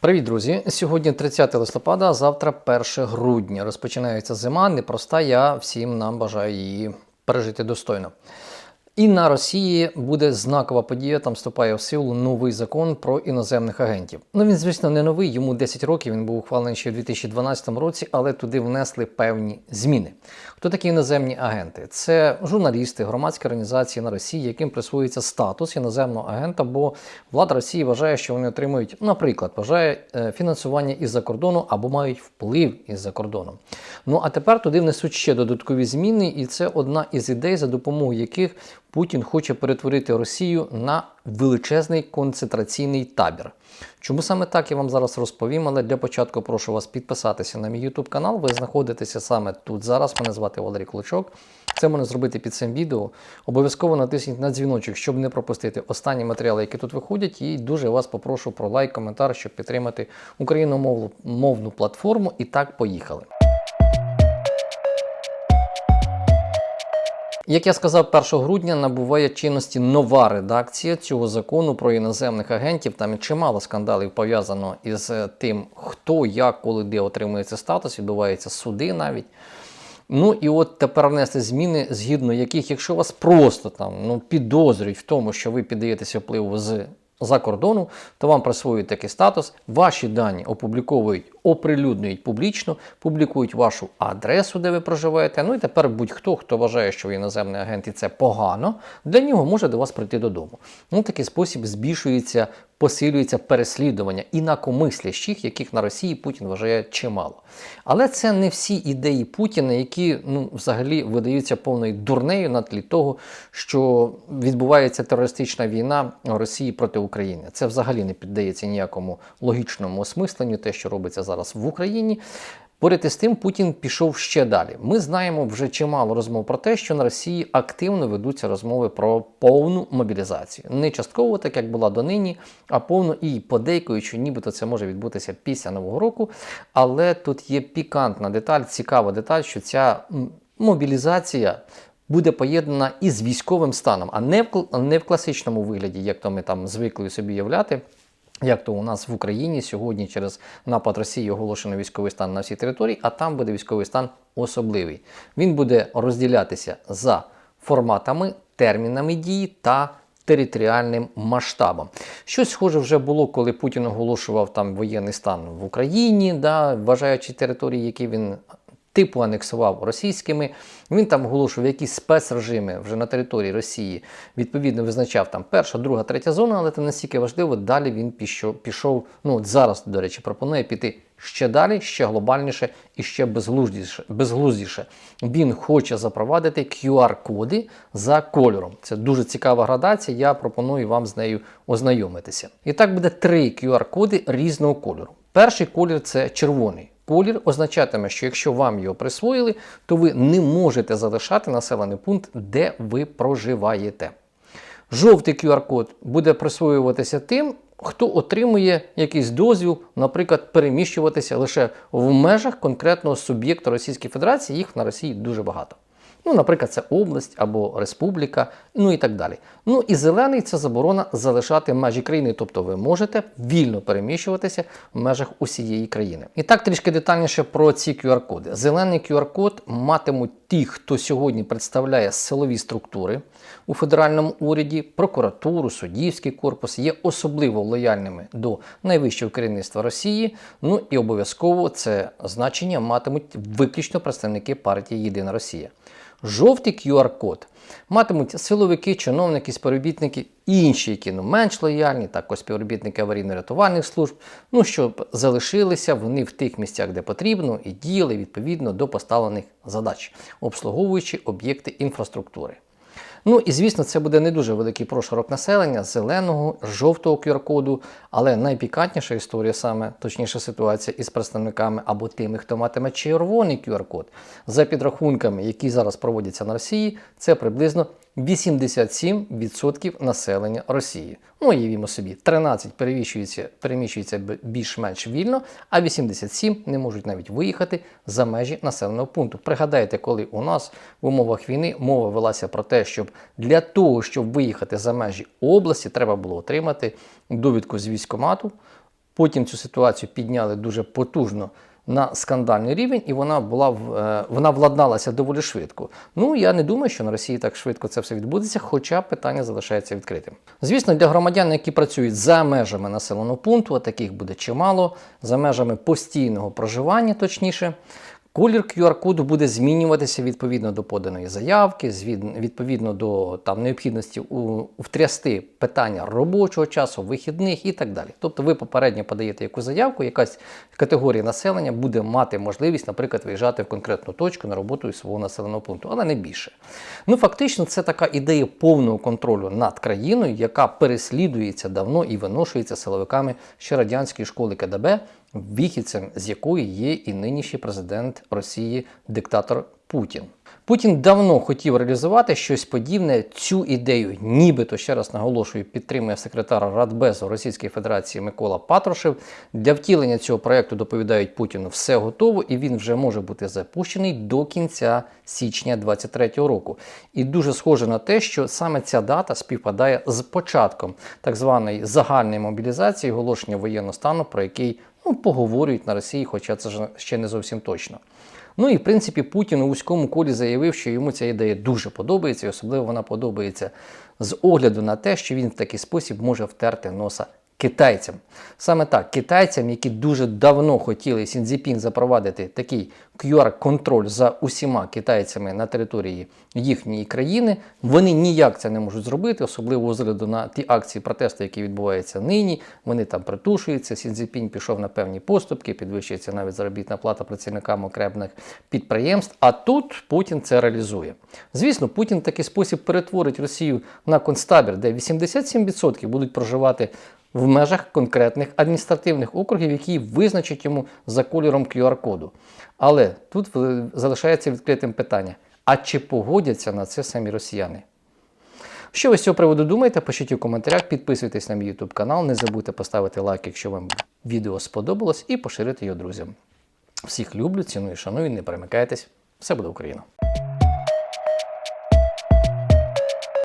Привіт, друзі! Сьогодні 30 листопада, завтра 1 грудня. Розпочинається зима. Непроста. Я всім нам бажаю її пережити достойно. І на Росії буде знакова подія. Там вступає в силу новий закон про іноземних агентів. Ну він, звісно, не новий. Йому 10 років. Він був ухвалений ще в 2012 році, але туди внесли певні зміни. Хто такі іноземні агенти? Це журналісти, громадські організації на Росії, яким присвоюється статус іноземного агента, бо влада Росії вважає, що вони отримують, наприклад, вважає е, фінансування із-за кордону або мають вплив із-за кордону. Ну а тепер туди внесуть ще додаткові зміни, і це одна із ідей, за допомогою яких Путін хоче перетворити Росію на величезний концентраційний табір. Чому саме так я вам зараз розповім, але для початку прошу вас підписатися на мій YouTube канал. Ви знаходитеся саме тут зараз. Мене звати Валерій Клочок. Це можна зробити під цим відео. Обов'язково натисніть на дзвіночок, щоб не пропустити останні матеріали, які тут виходять. І дуже вас попрошу про лайк, коментар, щоб підтримати україномовну платформу. І так, поїхали. Як я сказав, 1 грудня набуває чинності нова редакція цього закону про іноземних агентів. Там чимало скандалів пов'язано із тим, хто, як, коли де отримує цей статус, відбуваються суди навіть. Ну і от тепер внести зміни, згідно яких, якщо вас просто там ну, підозрюють в тому, що ви піддаєтеся впливу з за кордону, то вам присвоюють такий статус. Ваші дані опубліковують, оприлюднюють публічно, публікують вашу адресу, де ви проживаєте. Ну і тепер будь-хто, хто вважає, що ви іноземний агент і це погано, для нього може до вас прийти додому. Ну, такий спосіб збільшується. Посилюється переслідування інакомислящих, яких на Росії Путін вважає чимало. Але це не всі ідеї Путіна, які ну, взагалі видаються повною дурнею на тлі того, що відбувається терористична війна Росії проти України. Це взагалі не піддається ніякому логічному осмисленню, те, що робиться зараз в Україні. Поряд із тим, Путін пішов ще далі. Ми знаємо вже чимало розмов про те, що на Росії активно ведуться розмови про повну мобілізацію. Не частково, так як була донині, а повну і подейкуючи, нібито це може відбутися після нового року. Але тут є пікантна деталь, цікава деталь, що ця мобілізація. Буде поєднана із військовим станом, а не в не в класичному вигляді, як то ми там звикли собі являти. Як то у нас в Україні сьогодні через напад Росії оголошено військовий стан на всій території, а там буде військовий стан особливий. Він буде розділятися за форматами, термінами дії та територіальним масштабом. Щось схоже вже було, коли Путін оголошував там воєнний стан в Україні, да, вважаючи території, які він типу анексував російськими. Він там оголошував якісь спецрежими вже на території Росії. Відповідно, визначав там перша, друга, третя зона, але це настільки важливо. Далі він пішов. Ну от зараз, до речі, пропонує піти ще далі, ще глобальніше і ще безглуздіше. безглуздіше. Він хоче запровадити QR-коди за кольором. Це дуже цікава градація. Я пропоную вам з нею ознайомитися. І так буде три QR-коди різного кольору. Перший колір це червоний. Колір означатиме, що якщо вам його присвоїли, то ви не можете залишати населений пункт, де ви проживаєте. Жовтий QR-код буде присвоюватися тим, хто отримує якийсь дозвіл, наприклад, переміщуватися лише в межах конкретного суб'єкту Російської Федерації, їх на Росії дуже багато. Ну, наприклад, це область або республіка, ну і так далі. Ну і зелений це заборона залишати межі країни, тобто ви можете вільно переміщуватися в межах усієї країни. І так трішки детальніше про ці QR-коди. Зелений QR-код матимуть ті, хто сьогодні представляє силові структури у федеральному уряді, прокуратуру, суддівський корпус, є особливо лояльними до найвищого керівництва Росії. Ну і обов'язково це значення матимуть виключно представники партії Єдина Росія. Жовтий QR-код матимуть силовики, чиновники, співробітники інші, які ну, менш лояльні, також співробітники аварійно-рятувальних служб, ну щоб залишилися вони в тих місцях, де потрібно, і діяли відповідно до поставлених задач, обслуговуючи об'єкти інфраструктури. Ну і звісно, це буде не дуже великий прошарок населення, зеленого, жовтого QR-коду, але найпікантніша історія, саме точніша ситуація із представниками або тими, хто матиме червоний QR-код. За підрахунками, які зараз проводяться на Росії, це приблизно 87% населення Росії. Ну, уявімо собі, 13 переміщується, переміщується більш-менш вільно, а 87 не можуть навіть виїхати за межі населеного пункту. Пригадайте, коли у нас в умовах війни мова велася про те, щоб для того, щоб виїхати за межі області, треба було отримати довідку з військомату Потім цю ситуацію підняли дуже потужно на скандальний рівень, і вона була е, вона владналася доволі швидко. Ну я не думаю, що на Росії так швидко це все відбудеться, хоча питання залишається відкритим. Звісно, для громадян, які працюють за межами населеного пункту, а таких буде чимало, за межами постійного проживання, точніше. Колір QR-коду буде змінюватися відповідно до поданої заявки, відповідно до там, необхідності у, втрясти питання робочого часу, вихідних і так далі. Тобто ви попередньо подаєте якусь заявку, якась категорія населення буде мати можливість, наприклад, виїжджати в конкретну точку на роботу із свого населеного пункту, але не більше. Ну, фактично, це така ідея повного контролю над країною, яка переслідується давно і виношується силовиками ще радянської школи КДБ, вихідцем з якої є і нинішній президент Росії, диктатор Путін. Путін давно хотів реалізувати щось подібне. Цю ідею, нібито ще раз наголошую, підтримує секретар Радбезу Російської Федерації Микола Патрушев. Для втілення цього проекту доповідають Путіну все готово, і він вже може бути запущений до кінця січня 2023 року. І дуже схоже на те, що саме ця дата співпадає з початком так званої загальної мобілізації, оголошення воєнного стану, про який ну, поговорюють на Росії, хоча це ж ще не зовсім точно. Ну і в принципі Путін у вузькому колі заявив, що йому ця ідея дуже подобається, і особливо вона подобається з огляду на те, що він в такий спосіб може втерти носа китайцям. Саме так, китайцям, які дуже давно хотіли Сінзіпін запровадити такий QR-контроль за усіма китайцями на території їхньої країни, вони ніяк це не можуть зробити, особливо огляду на ті акції протесту, які відбуваються нині. Вони там притушуються. Сінзіпінь пішов на певні поступки, підвищується навіть заробітна плата працівникам окремих підприємств. А тут Путін це реалізує. Звісно, Путін в такий спосіб перетворить Росію на концтабір, де 87% будуть проживати в межах конкретних адміністративних округів, які визначать йому за кольором QR-коду. Але тут залишається відкритим питання: а чи погодяться на це самі росіяни? Що ви з цього приводу думаєте? Пишіть у коментарях, підписуйтесь на мій YouTube канал, не забудьте поставити лайк, якщо вам відео сподобалось, і поширити його друзям. Всіх люблю, ціную, шаную, не перемикайтесь. Все буде Україна!